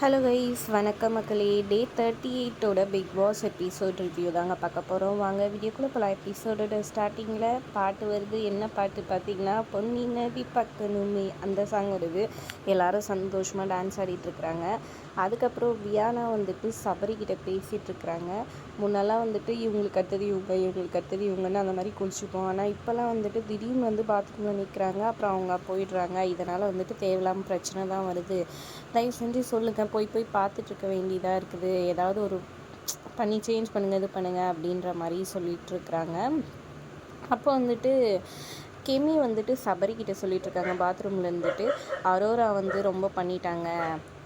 Hello guys வணக்கம் மக்களே. Day thirty எயிட்டோட பிக் பாஸ் எபிசோட் ரிவ்யூ தாங்க பார்க்க போகிறோம் வாங்க வீடியோக்குள்ளே பல எபிசோடோட ஸ்டார்டிங்கில் பாட்டு வருது. என்ன பாட்டு பார்த்தீங்கன்னா பொன்னி நதி பக்கணுமே அந்த சாங் வருது. எல்லோரும் சந்தோஷமாக டான்ஸ் ஆடிட்டுருக்குறாங்க அதுக்கப்புறம் வியானா வந்துட்டு சபரிக்கிட்ட பேசிகிட்டு இருக்கிறாங்க முன்னெல்லாம் வந்துட்டு இவங்களுக்கு அடுத்தது இவங்க இவங்களுக்கு அடுத்தது இவங்கன்னு அந்த மாதிரி குளிச்சுப்போம். ஆனால் இப்போல்லாம் வந்துட்டு திடீர்னு வந்து பாத்ரூமில் நிற்கிறாங்க அப்புறம் அவங்க போயிடுறாங்க. இதனால் வந்துட்டு தேவையில்லாமல் பிரச்சனை தான் வருது. தயவு செஞ்சு சொல்லுங்கள் போய் போய் பார்த்துட்ருக்க வேண்டியதாக இருக்குது. ஏதாவது ஒரு பண்ணி சேஞ்ச் பண்ணுங்கள் இது பண்ணுங்கள் அப்படின்ற மாதிரி சொல்லிகிட்ருக்குறாங்க அப்போ வந்துட்டு கெமி வந்துட்டு சபரிக்கிட்ட சொல்லிகிட்ருக்காங்க பாத்ரூமில் இருந்துட்டு அரோரா வந்து ரொம்ப பண்ணிட்டாங்க.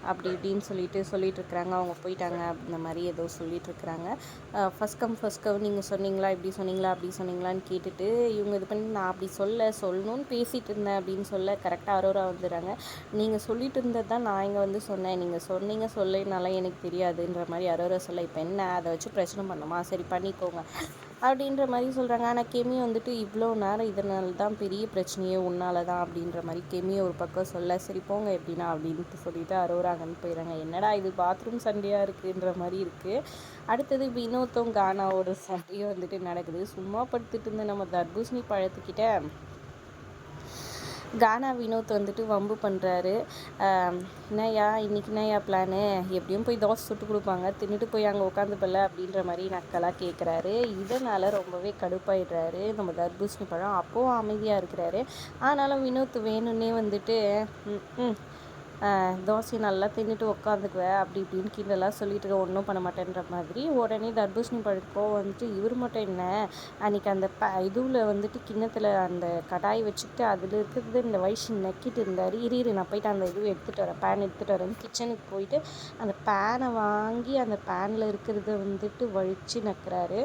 அப்படி இப்படின்னு சொல்லிட்டு சொல்லிகிட்ருக்குறாங்க அவங்க போயிட்டாங்க அந்த மாதிரி ஏதோ சொல்லிகிட்ருக்குறாங்க ஃபஸ்ட் கம் ஃபஸ்ட் கம் நீங்கள் சொன்னீங்களா? இப்படி சொன்னீங்களா? அப்படி சொன்னீங்களான்னு கேட்டுட்டு இவங்க இது பண்ணி நான் அப்படி சொல்ல சொல்லணும்னு பேசிகிட்டு இருந்தேன் அப்படின்னு சொல்ல கரெக்டாக அரோரா வந்துடுறாங்க. நீங்கள் சொல்லிட்டு இருந்தது தான் நான் இங்கே வந்து சொன்னேன். நீங்கள் சொன்னீங்க சொல்லனால எனக்கு தெரியாதுன்ற மாதிரி அரோரா சொல்ல இப்போ என்ன? அதை வச்சு பிரச்சனை பண்ணோமா? சரி பண்ணிக்கோங்க. அப்படின்ற மாதிரி சொல்கிறாங்க ஆனால் கெமி வந்துட்டு இவ்வளோ நேரம் இதனால தான் பெரிய பிரச்சனையே உன்னால தான் அப்படின்ற மாதிரி கெமியை ஒரு பக்கம் சொல்ல சரி போங்க எப்படின்னா அப்படின்ட்டு சொல்லிட்டு அரோராங்கன்னு போயிடுறாங்க என்னடா இது பாத்ரூம் சண்டையாக இருக்குன்ற மாதிரி இருக்குது அடுத்தது வினோத்தும் கானாவோட சண்டையும் வந்துட்டு நடக்குது. சும்மா படுத்துட்டு இருந்த நம்ம தர்பூசணி பழத்துக்கிட்ட கானா வினோத் வந்துட்டு வம்பு பண்ணுறாரு என்னையா இன்றைக்கி என்னையா பிளானு எப்படியும் போய் தோசை சுட்டு கொடுப்பாங்க. தின்னுட்டு போய் அங்கே உட்காந்துப்பல அப்படின்ற மாதிரி நக்கலாக கேட்குறாரு இதனால் ரொம்பவே கடுப்பாயிடுறாரு. நம்ம தர்பூசணி பழம் அப்போவும் அமைதியாக இருக்கிறாரு. ஆனாலும் வினோத் வேணும்னே வந்துட்டு ம் தோசையை நல்லா தின்னுட்டு உட்காந்துக்குவேன் அப்படி இப்படின்னு கீழெல்லாம் சொல்லிட்டு இருக்க ஒன்றும் பண்ண மாட்டேன்ற மாதிரி. உடனே தர்பூசணி பழக்கம் வந்துட்டு இவர் மட்டும் என்ன அன்றைக்கி அந்த ப இதுவில் வந்துட்டு கிண்ணத்தில் அந்த கடாய் வச்சுக்கிட்டு அதில் இருக்கிறது இந்த வயசு நக்கிட்டு இருந்தார். இரு இரு நான் போயிட்டு அந்த இது எடுத்துகிட்டு வரேன். பேன் எடுத்துகிட்டு வரேன். கிச்சனுக்கு போயிட்டு அந்த பேனை வாங்கி அந்த பேனில் இருக்கிறத வந்துட்டு வழித்து நக்கிறாரு.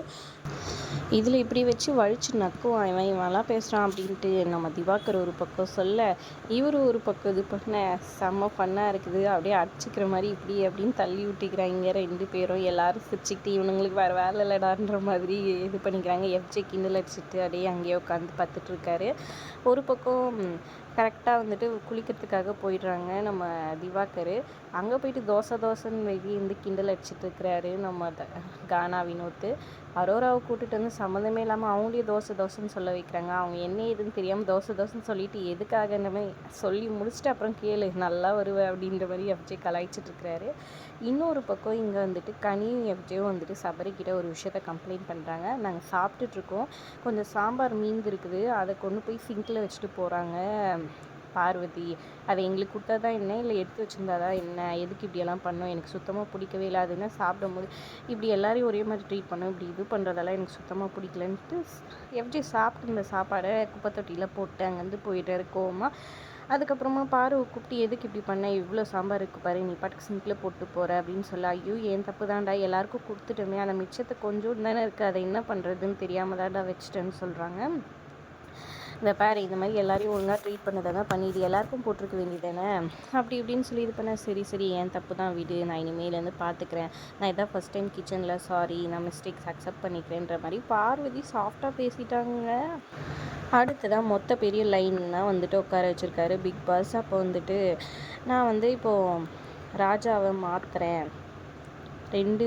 இதில் இப்படி வச்சு வழித்து நக்குவான். இவன் இவன்லாம் பேசுகிறான் அப்படின்ட்டு நம்ம திவாகர் ஒரு பக்கம் சொல்ல இவர் ஒரு பக்கம் இது பண்ண செம்ம செம்ம ஃபன்னாக இருக்குது. அப்படியே அடிச்சுக்கிற மாதிரி இப்படி அப்படின்னு தள்ளி விட்டுக்கிறாங்க ரெண்டு பேரும் எல்லாரும் சிரிச்சுக்கிட்டு இவனுங்களுக்கு வேறு வேலை இல்லைடான்ற மாதிரி இது பண்ணிக்கிறாங்க. எஃப்ஜே கிண்டல் அடிச்சுட்டு அப்படியே அங்கேயே உட்காந்து பார்த்துட்ருக்காரு ஒரு பக்கம் கரெக்டாக வந்துட்டு குளிக்கிறதுக்காக போயிடுறாங்க நம்ம திவாகர். அங்கே போயிட்டு தோசை தோசைன்னு வெளியே இருந்து கிண்டல் அடிச்சிட்டு இருக்கிறாரு நம்ம கானா வினோத்து. அரோராவை கூட்டிகிட்டு வந்து சம்மந்தமே இல்லாமல் அவங்களே தோசை தோசைன்னு சொல்ல வைக்கிறாங்க. அவங்க என்ன ஏதுன்னு தெரியாமல் தோசை தோசைன்னு சொல்லிட்டு எதுக்காக இந்த மாதிரி சொல்லி முடிச்சுட்டு அப்புறம் கேளு நல்லா வருவேன் அப்படின்ற மாதிரி அப்படியே கலாய்ச்சிட்டு இருக்கிறாரு. இன்னொரு பக்கம் இங்கே வந்துட்டு கனியும் எப்படியோ வந்துட்டு சபரிக்கிட்ட ஒரு விஷயத்த கம்ப்ளைண்ட் பண்ணுறாங்க நாங்கள் சாப்பிட்டுட்ருக்கோம் கொஞ்சம் சாம்பார் மீந்து இருக்குது. அதை கொண்டு போய் சிங்கில் வச்சுட்டு போகிறாங்க பார்வதி. அதை எங்களுக்கு கொடுத்தா தான் என்ன? இல்லை எடுத்து வச்சுருந்தா தான் என்ன? எதுக்கு இப்படியெல்லாம் பண்ணோம்? எனக்கு சுத்தமாக பிடிக்கவே இல்லை. அதுன்னா சாப்பிடும்போது இப்படி எல்லாரையும் ஒரே மாதிரி ட்ரீட் பண்ணோம். இப்படி இது பண்ணுறதெல்லாம் எனக்கு சுத்தமாக பிடிக்கலன்ட்டு எப்படி சாப்பிட்டு இந்த சாப்பாடை குப்பை தொட்டியில் போட்டு அங்கேருந்து போயிட்டு கோவமாக அதுக்கப்புறமா பாரு கூப்பிட்டு எதுக்கு இப்படி பண்ண? இவ்வளோ சாம்பார் இருக்கு பாரு நீ பாட்டுக்கு சிங்கில் போட்டு போகிற அப்படின்னு சொல்ல. ஐயோ ஏன் தப்பு தான்டா எல்லாருக்கும் கொடுத்துட்டோமே. அந்த மிச்சத்தை கொஞ்சம் தானே இருக்குது அதை என்ன பண்ணுறதுன்னு தெரியாமல் தான்டா வச்சுட்டேன்னு சொல்கிறாங்க இந்த பேர் இந்த மாதிரி எல்லாரையும் ஒழுங்காக ட்ரீட் பண்ணதாங்க பண்ணி இது எல்லாருக்கும் போட்டிருக்க வேண்டியதானே அப்படி இப்படின்னு சொல்லி இது பண்ண சரி சரி ஏன் தப்பு தான் விடு நான் இனிமேலேருந்து பார்த்துக்கிறேன் நான் இதான் ஃபஸ்ட் டைம் கிச்சனில் சாரி நான் மிஸ்டேக்ஸ் அக்செப்ட் பண்ணிக்கிறேன்ற மாதிரி பார்வதி சாஃப்டாக பேசிட்டாங்க. அடுத்ததான் மொத்த பெரிய லைன்லாம் வந்துட்டு உட்கார வச்சுருக்காரு பிக் பாஸ். அப்போ வந்துட்டு நான் வந்து இப்போது ராஜாவை மாற்றுறேன் ரெண்டு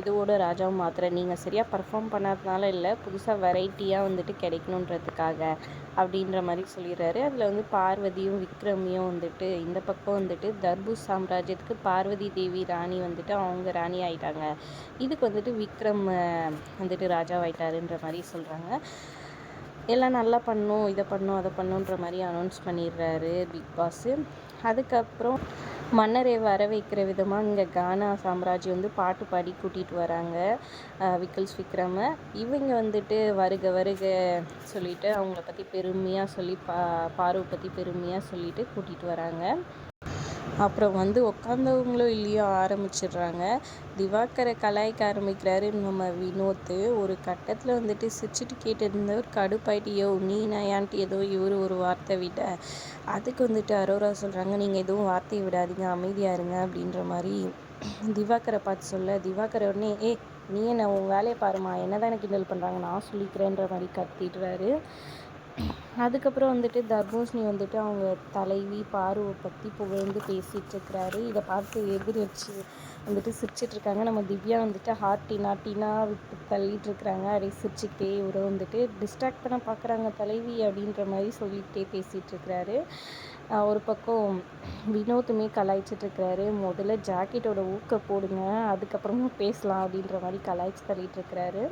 இதோட ராஜாவும் மாத்திரம் நீங்கள் சரியாக பர்ஃபார்ம் பண்ணாதனால இல்லை புதுசாக வெரைட்டியாக வந்துட்டு கிடைக்கணுன்றதுக்காக அப்படின்ற மாதிரி சொல்லிடுறாரு. அதில் வந்து பார்வதியும் விக்ரமியும் வந்துட்டு இந்த பக்கம் வந்துட்டு தர்பூஸ் சாம்ராஜ்யத்துக்கு பார்வதி தேவி ராணி வந்துட்டு அவங்க ராணி ஆயிட்டாங்க. இதுக்கு வந்துட்டு விக்ரம் வந்துட்டு ராஜாவாயிட்டாருன்ற மாதிரி சொல்கிறாங்க எல்லாம் நல்லா பண்ணும் இதை பண்ணும் அதை பண்ணுன்ற மாதிரி அனௌன்ஸ் பண்ணிடுறாரு பிக் பாஸு. அதுக்கப்புறம் மன்னரை வர வைக்கிற விதமாக இங்கே கானா சாம்ராஜ்யம் வந்து பாட்டு பாடி கூட்டிகிட்டு வராங்க விக்கல்ஸ் விக்ரம இவங்க வந்துட்டு வருக வருக சொல்லிட்டு அவங்கள பற்றி பெருமையாக சொல்லி பா பார்வை பற்றி பெருமையாக சொல்லிட்டு கூட்டிகிட்டு வராங்க. அப்புறம் வந்து உட்காந்தவங்களும் இல்லையோ ஆரம்பிச்சிடுறாங்க. திவாகரை கலாய்க்க ஆரம்பிக்கிறாரு. நம்ம வினோத்து ஒரு கட்டத்தில் வந்துட்டு சிரிச்சிட்டு கேட்டிருந்தவர் கடுப்பாயிட்டியோ நீ நயான்ட்டு ஏதோ இவர் ஒரு வார்த்தை விட அதுக்கு வந்துட்டு அரோரா சொல்கிறாங்க நீங்கள் எதுவும் வார்த்தையை விடாதீங்க அமைதியாக இருங்க அப்படின்ற மாதிரி திவாகரை பார்த்து சொல்ல திவாகரை உடனே ஏ நீ என்ன உன் வேலையை பாருமா என்ன தான் எனக்கு கிண்டல் பண்ணுறாங்க நான் சொல்லிக்கிறேன்ற மாதிரி கத்திடுறாரு. அதுக்கப்புறம் வந்துட்டு தர்பூசணி வந்துட்டு அவங்க தலைவி பாருவை பற்றி புகழ்ந்து பேசிகிட்டு இருக்கிறாரு இதை பார்த்து எதிர் வச்சு வந்துட்டு சிரிச்சிட்ருக்காங்க நம்ம திவ்யா வந்துட்டு ஹார்ட் டீனா டீனா விட்டு தள்ளிட்டு இருக்கிறாங்க அப்படியே சிரிச்சுக்கிட்டே இவரை வந்துட்டு டிஸ்ட்ராக்ட் பண்ண பார்க்குறாங்க தலைவி அப்படின்ற மாதிரி சொல்லிக்கிட்டே பேசிகிட்டு இருக்கிறாரு ஒரு பக்கம் வினோத்துமே கலாய்ச்சிட்ருக்கிறாரு முதல்ல ஜாக்கெட்டோட ஊக்க போடுங்க அதுக்கப்புறமா பேசலாம் அப்படின்ற மாதிரி கலாய்ச்சி தள்ளிட்டு இருக்கிறாரு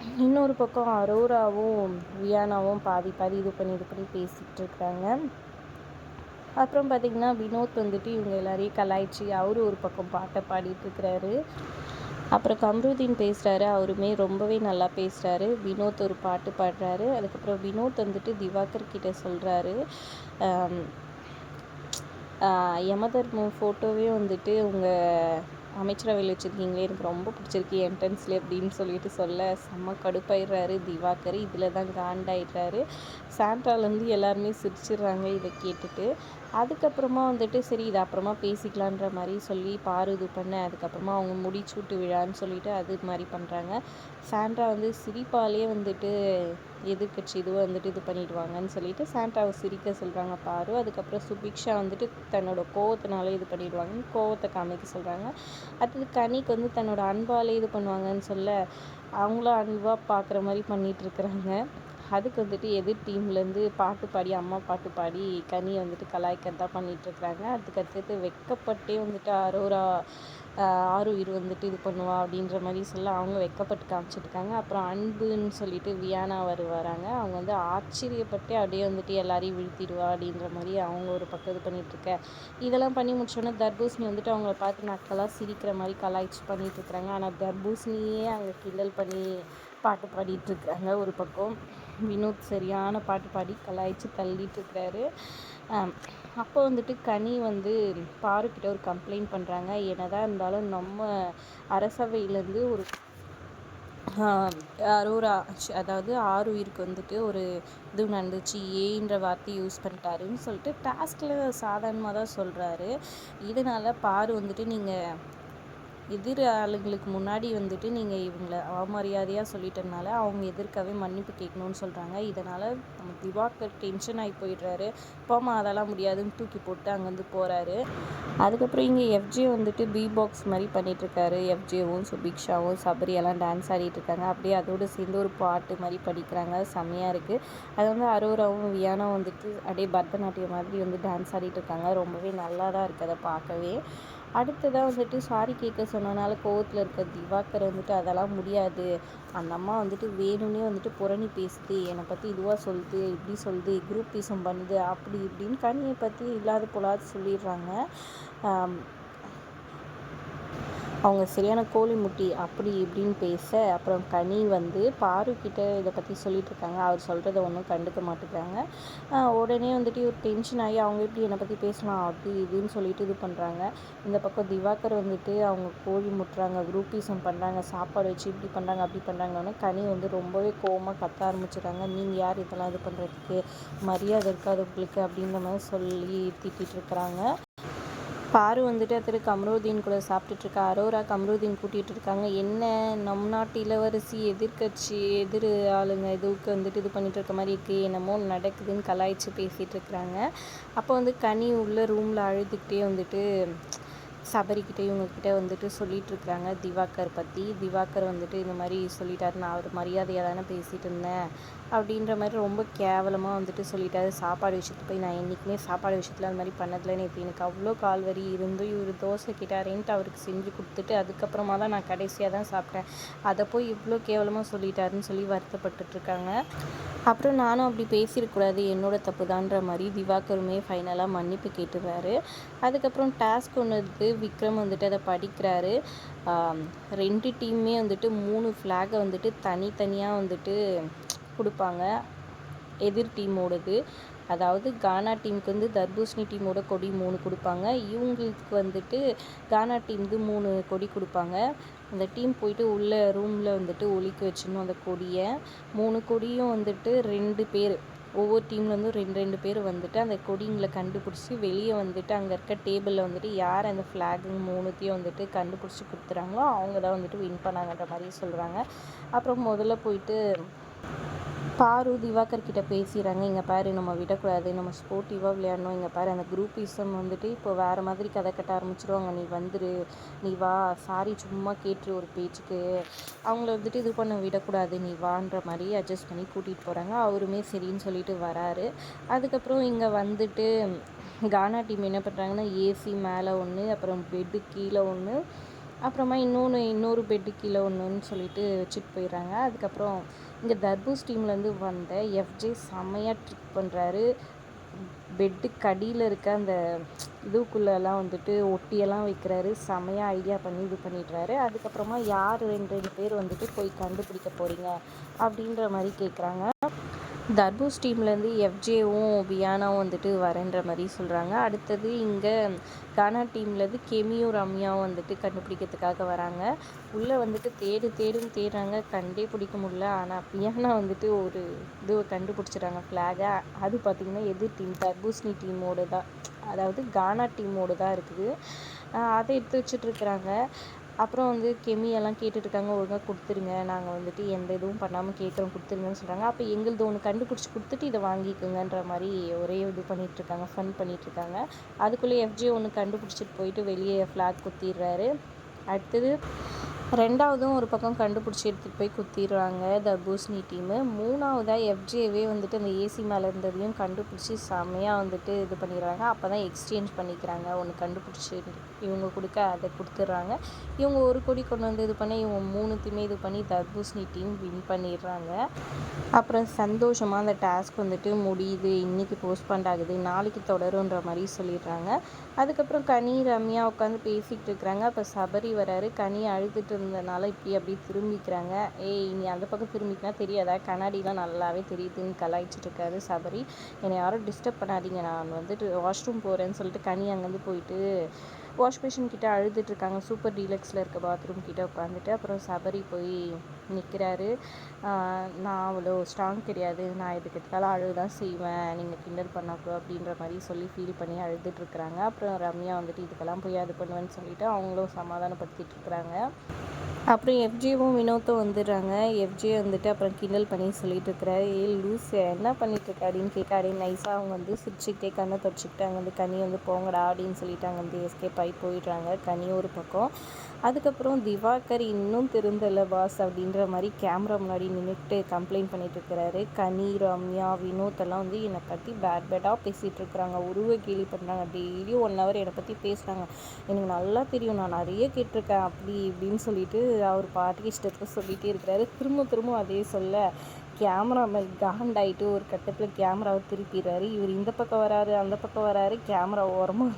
இன்னொரு பக்கம் அரோராவும் வியானாவும் பாதி பாதி இது பண்ணி இது பண்ணி பேசிகிட்டு இருக்கிறாங்க அப்புறம் பார்த்திங்கன்னா வினோத் வந்துட்டு இவங்க எல்லாரையும் கலாய்ச்சி அவரும் ஒரு பக்கம் பாட்டை பாடிட்டு இருக்கிறாரு அப்புறம் கம்ருதீன் பேசுகிறாரு அவருமே ரொம்பவே நல்லா பேசுகிறாரு வினோத் ஒரு பாட்டு பாடுறாரு. அதுக்கப்புறம் வினோத் வந்துட்டு திவாகர் கிட்ட சொல்கிறாரு யமதர்ம ஃபோட்டோவே வந்துட்டு உங்கள் அமைச்சரவையில் வச்சுருக்கீங்களே எனக்கு ரொம்ப பிடிச்சிருக்கு என்ட்ரன்ஸ்லேயே அப்படின்னு சொல்லிட்டு சொல்ல. செம்ம கடுப்பாயிடுறாரு திவாகர். இதில் தான் காண்டாயிடுறாரு சாண்ட்ராலேருந்து எல்லாருமே சிரிச்சிடுறாங்க இதை கேட்டுட்டு. அதுக்கப்புறமா வந்துட்டு சரி இது அப்புறமா பேசிக்கலான்ற மாதிரி சொல்லி பாரு இது பண்ண. அதுக்கப்புறமா அவங்க முடிச்சூட்டு விழான்னு சொல்லிட்டு அது மாதிரி பண்ணுறாங்க சாண்ட்ரா வந்து சிரிப்பாலே வந்துட்டு எதிர்க்கட்சி இதுவும் வந்துட்டு இது பண்ணிடுவாங்கன்னு சொல்லிட்டு சாண்ட்ராவை சிரிக்க சொல்கிறாங்க பாரு. அதுக்கப்புறம் சுபிக்ஷா வந்துட்டு தன்னோட கோவத்தினால இது பண்ணிடுவாங்கன்னு கோவத்தை காமிக்க சொல்கிறாங்க அடுத்தது கனிக்கு வந்து தன்னோட அன்பாலே இது பண்ணுவாங்கன்னு சொல்ல அவங்களும் அன்பாக பார்க்குற மாதிரி பண்ணிகிட்ருக்குறாங்க இருக்கிறாங்க. அதுக்கு வந்துட்டு எதிர் டீம்லேருந்து பாட்டு பாடி அம்மா பாட்டு பாடி கனியை வந்துட்டு கலாய்க்கிறதா தான் இருக்கிறாங்க. அதுக்கு அடுத்தது வெக்கப்பட்டே வந்துட்டு அரோரா ஆறு உயிர் வந்துட்டு இது பண்ணுவா அப்படின்ற மாதிரி சொல்ல அவங்க வெக்கப்பட்டு காமிச்சிருக்காங்க அப்புறம் அன்புன்னு சொல்லிட்டு வியானா வரு வராங்க அவங்க வந்து ஆச்சரியப்பட்டு அப்படியே வந்துட்டு எல்லாரையும் வீழ்த்திடுவா அப்படின்ற மாதிரி அவங்க ஒரு பக்கம் இது பண்ணிகிட்ருக்க இதெல்லாம் பண்ணி முடிச்சோன்னே தர்பூசணி வந்துட்டு அவங்கள பார்த்து நக்கலாக சிரிக்கிற மாதிரி கலாய்ச்சி பண்ணிகிட்ருக்குறாங்க ஆனால் தர்பூசணியே அங்கே கிண்டல் பண்ணி பாட்டு பாடிட்டுருக்குறாங்க ஒரு பக்கம். வினோத் சரியான பாட்டு பாடி கலாய்ச்சி தள்ளிட்டு இருக்கிறாரு அப்போ வந்துட்டு கனி வந்து பாருக்கிட்ட ஒரு கம்ப்ளைண்ட் பண்ணுறாங்க என்னதான் இருந்தாலும் நம்ம அரசவையிலேருந்து ஒரு ஆஹ் அரோரா ச்ச, அதாவது ஆருயிருக்கு வந்துட்டு ஒரு இது நடந்துச்சு. ஏன்ற வார்த்தை யூஸ் பண்ணிட்டாருன்னு சொல்லிட்டு டாஸ்கில் சாதாரணமாக தான் சொல்கிறாரு இதனால பாரு வந்துட்டு நீங்கள் எதிர் ஆளுங்களுக்கு முன்னாடி வந்துட்டு நீங்கள் இவங்கள அவமரியாதையாக சொல்லிட்டனால அவங்க எதிர்க்கவே மன்னிப்பு கேட்கணும்னு சொல்கிறாங்க இதனால் நம்ம திவாகர் டென்ஷன் ஆகி போயிடுறாரு. போமா அதெல்லாம் முடியாதுன்னு தூக்கி போட்டு அங்கேருந்து போகிறாரு அதுக்கப்புறம் இங்கே எஃப்ஜே வந்துட்டு பி பாக்ஸ் மாதிரி பண்ணிகிட்ருக்காரு எஃப்ஜேவும் சுபிக்ஷாவும் சபரி எல்லாம் டான்ஸ் ஆடிட்டுருக்காங்க அப்படியே அதோடு சேர்ந்து ஒரு பாட்டு மாதிரி படிக்கிறாங்க. செம்மையாக இருக்குது அது வந்து அரோராவும் வியானாவும் வந்துட்டு அப்படியே பரதநாட்டியம் மாதிரி வந்து டான்ஸ் ஆடிட்டுருக்காங்க ரொம்பவே நல்லா தான் இருக்குது அதை பார்க்கவே அடுத்ததாக வந்துட்டு சாரி கேட்க சொன்னனால கோவத்தில் இருக்க திவாகர் வந்துட்டு அதெல்லாம் முடியாது. அந்த அம்மா வந்துட்டு வேணும்னே வந்துட்டு புரணி பேசுது என்னை பற்றி இதுவாக சொல்லுது இப்படி சொல்லுது குரூப் பீசம் பண்ணுது அப்படி இப்படின்னு கனியை பற்றி இல்லாத போலாது சொல்லிடுறாங்க. அவங்க சரியான கோழி முட்டி அப்படி இப்படின்னு பேச அப்புறம் கனி வந்து பாருக்கிட்ட இதை பற்றி சொல்லிட்டு இருக்காங்க. அவர் சொல்கிறத ஒன்றும் கண்டுக்க மாட்டேங்கிறாங்க. உடனே வந்துட்டு ஒரு டென்ஷன் ஆகி அவங்க எப்படி என்னை பற்றி பேசலாம்? அப்படி இதுன்னு சொல்லிட்டு இது பண்ணுறாங்க இந்த பக்கம் திவாகர் வந்துட்டு அவங்க கோழி முட்டுறாங்க குரூப்பிசம் பண்ணுறாங்க சாப்பாடு வச்சு இப்படி பண்ணுறாங்க அப்படி பண்ணுறாங்கன்னு கனி வந்து ரொம்பவே கோவமாக கத்த ஆரம்பிச்சிடுறாங்க. நீங்கள் யார் இதெல்லாம் இது பண்ணுறதுக்கு மரியாதை இருக்காது உங்களுக்கு அப்படின்ற மாதிரி சொல்லி திட்டிகிட்டு இருக்கிறாங்க. பாரு வந்துட்டு திரு கமருதீன் கூட சாப்பிட்டுட்டு இருக்கா அரோரா கம்ருதீன் கூட்டிகிட்டு இருக்காங்க என்ன நம் நாட்டு இளவரசி எதிர்க்கட்சி எதிர் ஆளுங்க இதுவுக்கு வந்துட்டு இது பண்ணிட்டு இருக்க மாதிரி இருக்குது என்னமோ நடக்குதுன்னு கலாய்ச்சி பேசிகிட்டு இருக்கிறாங்க அப்போ வந்து கனி உள்ள ரூமில் அழுதுகிட்டே வந்துட்டு சபரிக்கிட்டே இவங்கக்கிட்ட வந்துட்டு சொல்லிட்டு இருக்கிறாங்க திவாகர் பற்றி திவாகர் வந்துட்டு இந்த மாதிரி சொல்லிட்டாரு. நான் அவர் மரியாதையாக தானே பேசிகிட்டு இருந்தேன். அப்படின்ற மாதிரி ரொம்ப கேவலமாக வந்துட்டு சொல்லிட்டாரு. சாப்பாடு விஷயத்துக்கு போய் நான் என்றைக்குமே சாப்பாடு விஷயத்தில் அந்த மாதிரி பண்ணதில்லை. நேற்று எனக்கு அவ்வளோ கால் வரி இருந்து இவர் தோசை கேட்டாரேன்ட்டு அவருக்கு செஞ்சு கொடுத்துட்டு அதுக்கப்புறமா தான் நான் கடைசியாக தான் சாப்பிட்டேன். அதை போய் இவ்வளோ கேவலமாக சொல்லிட்டாருன்னு சொல்லி வருத்தப்பட்டுட்டு இருக்காங்க. அப்புறம் நானும் அப்படி பேசியிருக்கூடாது என்னோட தப்பு தான்ற மாதிரி திவாகருமே ஃபைனலாக மன்னிப்பு கேட்டுவார். அதுக்கப்புறம் டாஸ்க் ஒன்று இருக்குது விக்ரம் வந்துட்டு அதை படிக்கிறாரு. ரெண்டு டீமுமே வந்துட்டு மூணு ஃப்ளாகை வந்துட்டு தனித்தனியாக வந்துட்டு கொடுப்பாங்க. எதிர் டீமோடது. அதாவது கானா டீமுக்கு வந்து தர்பூசணி டீமோட கொடி மூணு கொடுப்பாங்க. இவங்களுக்கு வந்துட்டு கானா டீம்து மூணு கொடி கொடுப்பாங்க. அந்த டீம் போயிட்டு உள்ள ரூமில் வந்துட்டு ஒழிக்க வச்சிடணும் அந்த கொடியை. மூணு கொடியும் வந்துட்டு ரெண்டு பேர். ஒவ்வொரு டீம்லேருந்தும் ரெண்டு ரெண்டு பேர் வந்துட்டு அந்த கொடிங்களை கண்டுபிடிச்சி வெளியே வந்துட்டு அங்கே இருக்க டேபிளில் வந்துட்டு யார் அந்த ஃப்ளாகு மூணுத்தையும் வந்துட்டு கண்டுபிடிச்சி கொடுத்துறாங்களோ அவங்க தான் வந்துட்டு வின் பண்ணாங்கன்ற மாதிரி சொல்கிறாங்க அப்புறம் முதல்ல போயிட்டு பாரு திவாகர் கிட்ட பேசிடுறாங்க. இங்கே பாரு நம்ம விடக்கூடாது. நம்ம ஸ்போர்ட்டிவாக விளையாடணும். இங்கே பாரு அந்த குரூப்பிசம் வந்துட்டு இப்போ வேறு மாதிரி கதை கட்ட ஆரம்பிச்சிடுவாங்க நீ வந்துரு நீ வா சாரி சும்மா கேட்டுரு ஒரு பேச்சுக்கு. அவங்கள வந்துட்டு இது பண்ண விடக்கூடாது. நீ வான்ற மாதிரி அட்ஜஸ்ட் பண்ணி கூட்டிகிட்டு போகிறாங்க அவருமே சரின்னு சொல்லிட்டு வராரு. அதுக்கப்புறம் இங்கே வந்துட்டு கானா டீம் என்ன பண்ணுறாங்கன்னா ஏசி மேலே ஒன்று அப்புறம் பெட்டு கீழே ஒன்று அப்புறமா இன்னொன்று இன்னொரு பெட்டு கீழே ஒன்றுன்னு சொல்லிட்டு வச்சுட்டு போயிடுறாங்க. அதுக்கப்புறம் இங்கே தர்பூஸ் டீம்லேருந்து வந்த எஃப்ஜே செம்மையாக ட்ரிக் பண்ணுறாரு பெட்டு கடியில் இருக்க அந்த இதுக்குள்ளெல்லாம் வந்துட்டு ஒட்டியெல்லாம் வைக்கிறாரு. செமையாக ஐடியா பண்ணி இது பண்ணிடுறாரு. அதுக்கப்புறமா யார் ரெண்டு ரெண்டு பேர் வந்துட்டு போய் கண்டுபிடிக்க போகிறீங்க அப்படின்ற மாதிரி கேட்குறாங்க தர்பூஸ் டீம்லேருந்து எஃப்ஜேவும் வியானாவும் வந்துட்டு வரேன்ற மாதிரி சொல்கிறாங்க அடுத்தது இங்கே கானா டீம்லேருந்து கெமியும் ரம்யாவும் வந்துட்டு கண்டுபிடிக்கிறதுக்காக வராங்க. உள்ளே வந்துட்டு தேடு தேடுன்னு தேடுறாங்க. கண்டே பிடிக்க முடியல. ஆனால் வியானா வந்துட்டு ஒரு இது கண்டுபிடிச்சிடுறாங்க. ஃப்ளாகை அது பார்த்திங்கன்னா எதிர் டீம் தர்பூஸ்னி டீமோடு தான் அதாவது கானா டீமோடு தான் இருக்குது அதை எடுத்து வச்சுட்ருக்குறாங்க அப்புறம் வந்து கெமியெல்லாம் கேட்டுட்ருக்காங்க ஒழுங்காக கொடுத்துருங்க. நாங்கள் வந்துட்டு எந்த இதுவும் பண்ணாமல் கேட்குறோம் கொடுத்துருங்கன்னு சொல்கிறாங்க அப்போ எங்களுது ஒன்று கண்டுபிடிச்சி கொடுத்துட்டு இதை வாங்கிக்கோங்கன்ற மாதிரி ஒரே இது பண்ணிகிட்ருக்காங்க ஃபன் பண்ணிகிட்ருக்காங்க அதுக்குள்ளே எஃப்ஜி ஒன்று கண்டுபிடிச்சிட்டு போயிட்டு வெளியே ஃப்ளாக் குத்திடுறாரு. அடுத்தது ரெண்டாவதும் ஒரு பக்கம் கண்டுபிடிச்சி எடுத்துகிட்டு போய் குத்திடுறாங்க தர்பூசணி டீமு மூணாவதாக எஃப்ஜேவே வந்துட்டு அந்த ஏசி மேலே இருந்ததையும் கண்டுபிடிச்சி செம்மையாக வந்துட்டு இது பண்ணிடுறாங்க. அப்போ தான் எக்ஸ்சேஞ்ச் பண்ணிக்கிறாங்க. ஒன்று கண்டுபிடிச்சி இவங்க கொடுக்க அதை கொடுத்துட்றாங்க. இவங்க ஒரு கொடி கொண்டு வந்து இது பண்ணி இவங்க மூணுத்தையுமே இது பண்ணி தர்பூசணி டீம் வின் பண்ணிடுறாங்க. அப்புறம் சந்தோஷமாக அந்த டாஸ்க் வந்துட்டு முடியுது. இன்றைக்கி போஸ்ட்பாண்ட் ஆகுது. நாளைக்கு தொடருன்ற மாதிரி சொல்லிடுறாங்க. அதுக்கப்புறம் கனி ரம்யா உட்காந்து பேசிகிட்டு இருக்கிறாங்க. அப்போ சபரி வராரு. கனி அழுதுட்டு இருந்ததுனால இப்படி அப்படி திரும்பிக்கிறாங்க. ஏய் நீ அந்த பக்கம் திரும்பிக்கினா தெரியாதா? கண்ணாடிலாம் நல்லாவே தெரியுதுன்னு கலாய்ச்சிட்டு இருக்காரு சபரி. என்னை யாரும் டிஸ்டர்ப் பண்ணாதீங்க. நான் வந்துட்டு வாஷ்ரூம் போகிறேன்னு சொல்லிட்டு கனி அங்கேருந்து போயிட்டு வாஷ் மிஷின் கிட்டே அழுதுட்டு இருக்காங்க. சூப்பர் டீலக்ஸில் இருக்க பாத்ரூம் கிட்டே உட்காந்துட்டு அப்புறம் சபரி போய் நிற்கிறாரு நான் அவ்வளோ ஸ்ட்ராங் கிடையாது. நான் இதுக்கு எடுத்தாலும் அழுது தான் செய்வேன்? நீங்கள் கிண்டல் பண்ணாக்கோ அப்படின்ற மாதிரி சொல்லி ஃபீல் பண்ணி அழுதுட்டு இருக்கிறாங்க. அப்புறம் ரம்யா வந்துட்டு இதுக்கெல்லாம் போய் அது பண்ணுவேன்னு சொல்லிட்டு அவங்களும் சமாதானப்படுத்திட்டு இருக்கிறாங்க. அப்புறம் எஃப்ஜியும் வினோத்தும் வந்துடுறாங்க. எஃப்ஜி வந்துட்டு அப்புறம் கிண்டல் பண்ணி சொல்லிட்டு இருக்கிறாரு ஏ லூஸ் என்ன பண்ணிட்டு இருக்க அப்படின்னு கேட்க அப்படின்னு நைஸாக அவங்க வந்து சிரிச்சுக்கிட்டே கண்ணை தொடச்சிக்கிட்டு அங்கே வந்து கனி வந்து போங்கடா அப்படின்னு சொல்லிட்டு அங்கே வந்து எஸ்கேப் ஆகி போயிடுறாங்க. கனி ஒரு பக்கம். அதுக்கப்புறம் திவாகர் இன்னும் திருந்தலை பாஸ் அப்படின்ற மாதிரி கேமரா முன்னாடி நின்றுட்டு கம்ப்ளைண்ட் பண்ணிட்டு இருக்கிறாரு. கனி ரம்யா வினோத் எல்லாம் வந்து என்னை பற்றி பேட் பேடாக பேசிகிட்டு இருக்கிறாங்க. உருவ கேலி பண்ணுறாங்க டெய்லியும் ஒன் ஹவர் என்னை பற்றி பேசுகிறாங்க எனக்கு நல்லா தெரியும். நான் நிறைய கேட்டிருக்கேன். அப்படி இப்படின்னு சொல்லிட்டு அவர் பாட்டுக்கு இஷ்டத்தை சொல்லிகிட்டே இருக்கிறாரு. திரும்ப திரும்ப அதே சொல்ல கேமராமேன் காண்டாயிட்டு ஒரு கட்டத்தில் கேமராவை திருப்பிடுறாரு. இவர் இந்த பக்கம் வராரு அந்த பக்கம் வராரு. கேமரா ஓரமாக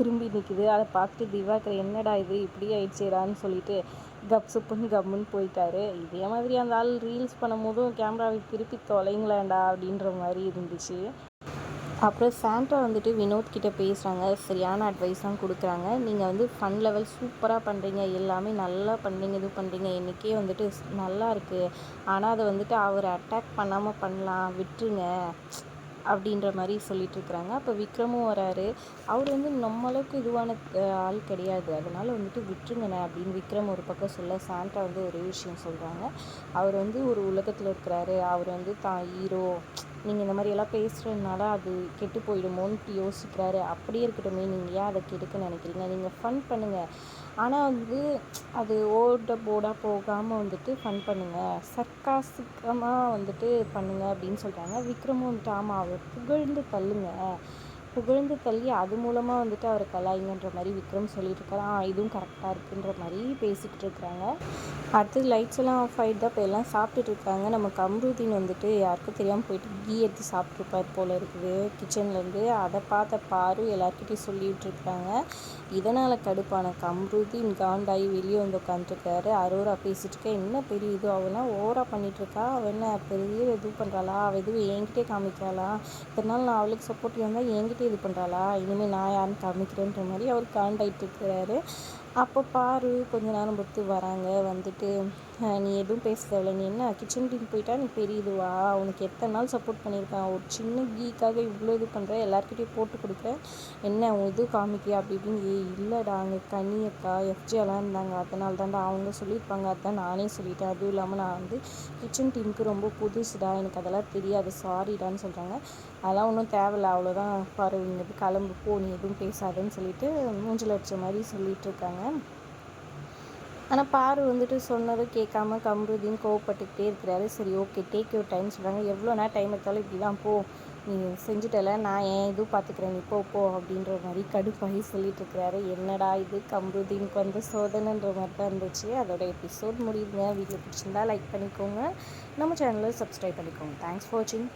திரும்பி நிற்கிது அதை பார்த்துட்டு திவாகர் என்னடா இது? இப்படி ஆயிடுச்சேடான்னு சொல்லிட்டு கப் சுப்புன்னு கம்முன்னு போயிட்டாரு. இதே மாதிரி அந்த ஆள் ரீல்ஸ் பண்ணும் போதும் கேமராவை திருப்பி தொலைங்களேண்டா? அப்படின்ற மாதிரி இருந்துச்சு. அப்புறம் சாண்டா வந்துட்டு வினோத் கிட்ட பேசுகிறாங்க சரியான அட்வைஸ்லாம் கொடுக்குறாங்க. நீங்கள் வந்து ஃபன் லெவல் சூப்பராக பண்ணுறீங்க எல்லாமே நல்லா பண்ணுறீங்க இது பண்ணுறீங்க இன்றைக்கே வந்துட்டு நல்லா இருக்குது ஆனால் அதை வந்துட்டு அவர் அட்டாக் பண்ணாமல் பண்ணலாம். விட்டுருங்க. அப்படின்ற மாதிரி சொல்லிகிட்ருக்குறாங்க அப்போ விக்ரமும் வராரு. அவர் வந்து நம்மளுக்கு இதுவான ஆள் கிடையாது. அதனால் வந்துட்டு விட்டுருங்கண்ணே அப்படின்னு விக்ரம் ஒரு பக்கம் சொல்ல சாண்டா வந்து ஒரே விஷயம் சொல்கிறாங்க அவர் வந்து ஒரு உலகத்தில் இருக்கிறாரு. அவர் வந்து தான் ஹீரோ நீங்கள் இந்த மாதிரியெல்லாம் பேசுகிறதுனால அது கெட்டு போயிடுமோன்ட்டு யோசிக்கிறாரு. அப்படியே இருக்கட்டுமே. நீங்கள் ஏன் அதை கெடுக்க நினைக்கிறீங்க? நீங்கள் ஃபன் பண்ணுங்கள் ஆனால் வந்து அது ஓட போடாக போகாமல் வந்துட்டு ஃபன் பண்ணுங்கள் சர்க்காசிக்கமாக வந்துட்டு பண்ணுங்கள் அப்படின்னு சொல்கிறாங்க விக்ரமும் வந்துட்டு ஆமாம் அவர் புகழ்ந்து தள்ளுங்கள் புகழ்ந்து தள்ளி அது மூலமாக வந்துட்டு அவர் கலாய்ங்கன்ற மாதிரி விக்ரம் சொல்லிட்டு இருக்காரு ஆ இதுவும் கரெக்டாக இருக்குன்ற மாதிரி பேசிக்கிட்டு இருக்கிறாங்க. அடுத்தது லைட்ஸ் எல்லாம் ஆஃப் ஆகிட்டு தான் இப்போ எல்லாம் சாப்பிட்டுட்டு இருக்காங்க. நம்ம கம்ருதீன் வந்துட்டு யாருக்கும் தெரியாமல் போயிட்டு கீ எடுத்து சாப்பிட்ருப்பார் போல் இருக்குது. கிச்சன்லேருந்து அதை பார்த்த பாரு எல்லாருக்கிட்டையும் சொல்லிகிட்ருக்காங்க இதனால் கடுப்பான கம்ருதீன் காண்டாகி வெளியே வந்து உட்காந்துருக்காரு அரோரா பேசிட்டு இருக்க என்ன பெரிய இது? அவனா ஓவராக பண்ணிகிட்ருக்கா அவள் என்ன பெரிய இது பண்ணுறாளா அவள் எதுவும் என்கிட்டே காமிக்கிறாளா? இதனால் நான் அவளுக்கு சப்போர்ட் இருந்தால் என்கிட்ட இது பண்ணுறாளா இனிமேல் நான் யாருன்னு காமிக்கிறேன்ற மாதிரி அவர் காண்டாயிட்டு இருக்கிறாரு. அப்போ பாரு கொஞ்ச நேரம் பொறுத்து வராங்க. வந்துட்டு நீ எதுவும் பேச தேவையில்ல நீ என்ன கிச்சன் டீம் போயிட்டா? நீ பெரிய இதுவா உனக்கு எத்தனை நாள் சப்போர்ட் பண்ணியிருக்கான்? ஒரு சின்ன கீக்காக இவ்வளோ இது பண்ணுற எல்லாருக்கிட்டையும் போட்டு கொடுக்குற? என்ன உன் இது காமிக்கியா? அப்படி இப்படின்னு ஏ இல்லைடா அங்கே கனி அக்கா எஃப்ஜியெல்லாம் இருந்தாங்க. அதனால தான்டா அவங்க சொல்லியிருப்பாங்க. அதான் நானே சொல்லிட்டேன். அதுவும் இல்லாமல் நான் வந்து கிச்சன் டீமுக்கு ரொம்ப புதுசுடா. எனக்கு அதெல்லாம் தெரியாது. சாரிடான்னு சொல்கிறாங்க அதெல்லாம் ஒன்றும் தேவையில்ல. அவ்வளோதான் பாரு இங்கே கிளம்பு. போ. நீ எதுவும் பேசாதுன்னு சொல்லிட்டு மூஞ்சில் அடித்த மாதிரி சொல்லிட்டு இருக்காங்க. ஆனால் பாரு வந்துட்டு சொன்னதும் கேட்காம கம்ருதின் கோவப்பட்டுக்கிட்டே இருக்கிறாரு. சரி ஓகே டேக் யூ டைம் சொல்கிறாங்க எவ்வளோ நேரம் டைம் எடுத்தாலும் இப்படி தான் போ. நீ செஞ்சுட்டல நான் ஏன் இதுவும் பார்த்துக்கிறேன் நீ போ போ அப்படின்ற மாதிரி கடுப்பாகி சொல்லிட்டு இருக்கிறாரு. என்னடா இது? கம்ருதீனுக்கு வந்து சோதனைன்ற மாதிரி தான் இருந்துச்சு. அதோட எபிசோட் முடியுதுங்க. வீட்டில் பிடிச்சிருந்தா லைக் பண்ணிக்கோங்க. நம்ம சேனலை சப்ஸ்கிரைப் பண்ணிக்கோங்க. தேங்க்ஸ் ஃபார் வாட்சிங்